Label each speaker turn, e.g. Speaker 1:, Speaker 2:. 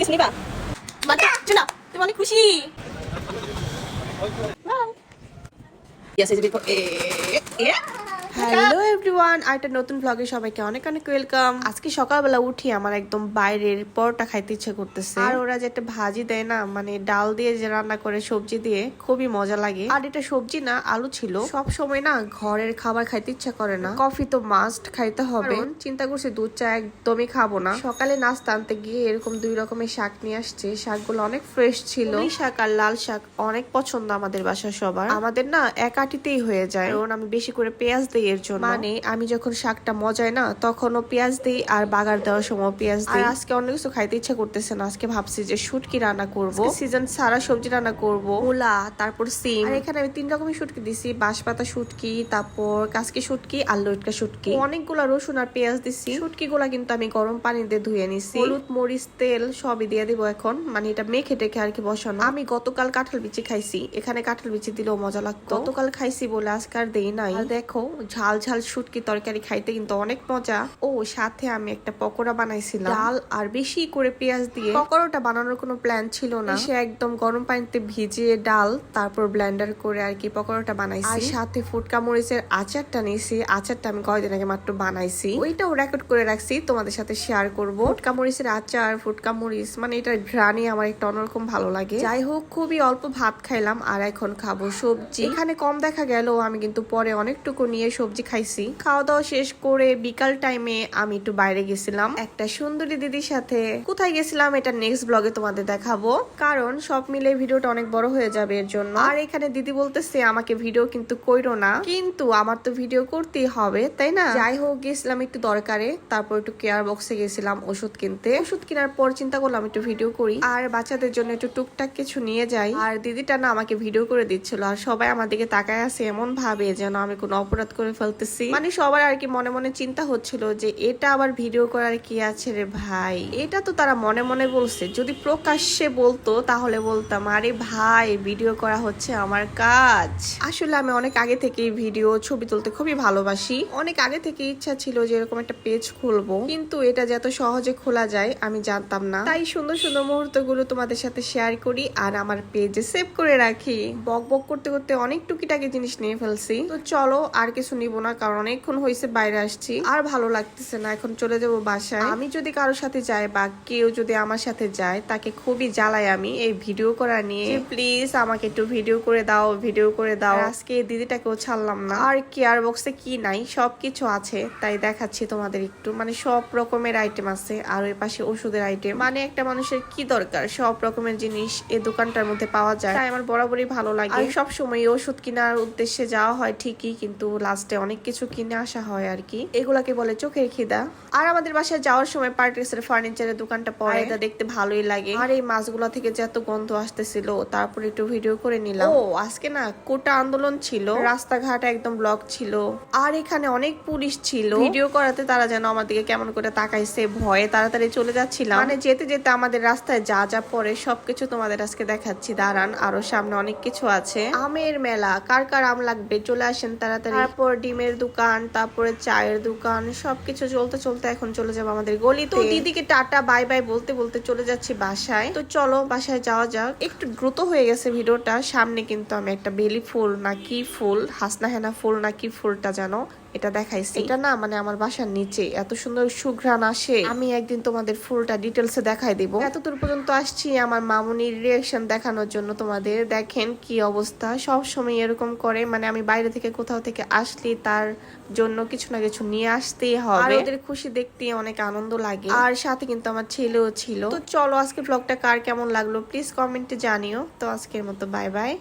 Speaker 1: 있습니다. 맞다, 준아, 대만의 구시. 야, 세즈비 포, 에, 예. Hello everyone আর একটা নতুন ব্লগে সবাইকে অনেক অনেক ওয়েলকাম আজকে সকালবেলা উঠি আমার একদম বাইরের পরোটা খাইতে ইচ্ছে করতেছে। আর ওরা যে একটা ভাজি দেয় না মানে ডাল দিয়ে যে রান্না করে সবজি দিয়ে খুবই মজা লাগে। আর এটা সবজি না আলু ছিল। সব সময় না ঘরের খাবার খাইতে ইচ্ছা করে না। কফি তো মাস্ট খাইতে হবে। চিন্তা করছি দুধ চা একদমই খাব না। সকালে নাস্তা আনতে গিয়ে এরকম দুই রকমের শাক নিয়ে আসছে। শাকগুলো অনেক ফ্রেশ ছিল। এই শাক আর লাল শাক অনেক পছন্দ আমাদের বাসার সবার। আমাদের না এক আটিতেই হয়ে যায়। কারণ? আমি বেশি করে পেঁয়াজ দিই এর জন্য। মানে আমি যখন শাকটা মজায় না তখনও পেঁয়াজ দিই আর বাগার দেওয়ার সময় পেঁয়াজ দিই। আজকে অন্য কিছু খাইতে ইচ্ছা করতেছে না। আজকে ভাবছি যে শুটকি রান্না করব। সিজন সারা সবজি রান্না করব। মূলা তারপর সিম। আর এখানে আমি তিন রকমের শুটকি দিছি। বাঁশপাতা শুটকি তারপর কাসকি শুটকি আর লটকা শুটকি। অনেকগুলা রসুন আর পেঁয়াজ দিছি। শুটকি গুলা কিন্তু আমি গরম পানি দিয়ে ধুয়ে নিছি। হলুদ মরিচ তেল সবই দিয়ে দিব এখন। মানে এটা মেখে টেখে আর কি বসানো। আমি গতকাল কাঁঠাল বিচি খাইছি। এখানে কাঁঠাল বিচি দিলেও মজা লাগতো। গতকাল খাইছি বলে আজকে আর দেই নাই। দেখো ঝাল ঝাল শুটকি তরকারি খাইতে কিন্তু অনেক মজা। ও, সাথে আমি একটা পকোড়া বানাইছিলাম। ডাল আর বেশি করে পেঁয়াজ দিয়ে। পকোড়াটা বানানোর কোনো প্ল্যান ছিল না। সে একদম গরম পানিতে ভিজিয়ে ডাল, তারপর ব্লেন্ডার করে আর কি পকোড়াটা বানাইছি। আর সাথে ফুটকা মরিচের আচারটা নিয়েছি। আচারটা আমি কয়দিন আগে মাত্র বানাইছি। ওইটাও রেকর্ড করে রাখছি, তোমাদের সাথে শেয়ার করব। ফুটকা মরিচের আচার, ফুটকা মরিচ মানে এটার ঘ্রাণই আমার একটা অন্যরকম ভালো লাগে। যাই হোক, খুবই অল্প ভাত খাইলাম, আর এখন খাব সবজি। এখানে কম দেখা গেল আমি কিন্তু পরে অনেকটুকু নিয়ে সবজি খাইছি। খাওয়া দাওয়া শেষ করে বিকাল টাইমে আমি একটু বাইরে গেছিলাম। একটা সুন্দরী দিদির সাথে। কোথায় গেছিলাম এটা নেক্সট ব্লগে তোমাদের দেখাবো। কারণ সব মিলে ভিডিওটা অনেক বড় হয়ে যাবে এর জন্য। আর এখানে দিদি বলতেছে, আমাকে ভিডিও কিন্তু কইরো না। কিন্তু আমার তো ভিডিও করতেই হবে, তাই না? যাই হোক, গেছিলাম একটু দরকারে। তারপর একটু কেয়ার বক্সে গেছিলাম ওষুধ কিনতে। ওষুধ কেনার পর চিন্তা করলাম একটু ভিডিও করি। আর বাচ্চাদের জন্য একটু টুকটাক কিছু নিয়ে যাই। আর দিদিটা না আমাকে ভিডিও করে দিচ্ছিল। আর সবাই আমার দিকে তাকায় আছে এমন ভাবে যেন আমি কোনো অপরাধ করে ফেলতেছি। মানে সবার আর কি মনে মনে চিন্তা হচ্ছিল যে এটা আবার ভিডিও করার কি আছে রে ভাই? এটা তো তারা মনে মনে বলছে। যদি প্রকাশ্যে বলতো তাহলে বলতাম, আরে ভাই, ভিডিও করা হচ্ছে আমার কাজ। আসলে আমি অনেক আগে থেকেই ভিডিও, ছবি তুলতে খুবই ভালোবাসি। অনেক আগে থেকে ইচ্ছা ছিল যে এরকম একটা পেজ খুলবো। কিন্তু এটা যে এত সহজে খোলা যায়, আমি জানতাম না। তাই সুন্দর সুন্দর মুহূর্তগুলো তোমাদের সাথে শেয়ার করি আর আমার পেজে সেভ করে রাখি। বক বক করতে করতে অনেক টুকিটাকি জিনিস নিয়ে ফেলছি। তো চলো আর কিছু নিব না, কারণ অনেকক্ষণ হয়েছে বাইরে আসছি। আর ভালো লাগতেছে না, এখন চলে যাব বাসায়। আমি যদি কারোর সাথে যাই বা কেউ যদি আমার সাথে যায়, তাকে খুবই জ্বালাই আমি এই ভিডিও করা নিয়ে। প্লিজ আমাকে একটু ভিডিও করে দাও, ভিডিও করে দাও। আজকে এই দিদিটাকেও ছাড়লাম না। আর কেয়ার বক্সে কি নাই, সবকিছু আছে, তাই দেখাচ্ছি তোমাদের একটু। মানে সব রকমের আইটেম আছে, আর ওই পাশে ওষুধের আইটেম মানে একটা মানুষের কি দরকার, সব রকমের জিনিস এই দোকানটার মধ্যে পাওয়া যায়। তাই আমার বরাবরই ভালো লাগে। সব সময় ওষুধ কেনার উদ্দেশ্যে যাওয়া হয় ঠিকই, কিন্তু লাস্টে অনেক কিছু কিনে আসা হয় আর কি এগুলাকে বলে চোখের খিদা। আর আমাদের বাসায় যাওয়ার সময় পার্টিসের ফার্নিচারের দোকানটা পরে। এটা দেখতে ভালোই লাগে। আর এই মাছগুলা থেকে যে এত গন্ধ আসতেছিল তারপর একটু ভিডিও করে নিলাম। ও আজকে না কোটা আন্দোলন ছিল। রাস্তাঘাট একদম ব্লক ছিল। আর এখানে অনেক পুলিশ ছিল। ভিডিও করাতে তারা যেন আমার দিকে কেমন করে তাকাইছে ভয়ে তাড়াতাড়ি চলে যাচ্ছিলাম। মানে যেতে যেতে আমাদের রাস্তায় যা যা পরে সবকিছু তোমাদের আজকে দেখাচ্ছি। দাঁড়ান আরও সামনে অনেক কিছু আছে। আমের মেলা কার কার আম লাগবে চলে আসেন তাড়াতাড়ি। তারপর ডিমের দোকান, তারপরে চায়ের দোকান, সবকিছু চলতে চলতে এখন চলে যাব আমাদের গলি তো দিদিকে টাটা, বাই বাই বলতে বলতে চলে যাচ্ছি বাসায়। তো চলো বাসায় যাওয়া যাক। একটু দ্রুত হয়ে গেছে ভিডিওটা। সামনে কিন্তু আমি একটা বেলি ফুল নাকি ফুল হাসনা হেনা ফুল না কি ফুলটা জানো? এটা দেখাইছি। এটা না মানে আমার বাসার নিচে, এত সুন্দর সুঘ্রাণ আসে। আমি একদিন তোমাদের ফুলটা ডিটেলসে দেখাই দিব। এতদূর পর্যন্ত আসছি আমার মামুনির রিয়াকশন দেখানোর জন্য। তোমাদের দেখেন কি অবস্থা সব সময় এরকম করে। মানে আমি বাইরে থেকে কোথাও থেকে আসলি তার জন্য কিছু না কিছু নিয়ে আসতেই হবে। ওদের খুশি দেখতে অনেক আনন্দ লাগে। আর সাথে কিন্তু আমার ছেলেও ছিল। তো চলো আজকে ব্লগটা কার কেমন লাগল প্লিজ কমেন্টে জানিও। তো আজকের মতো বাই বাই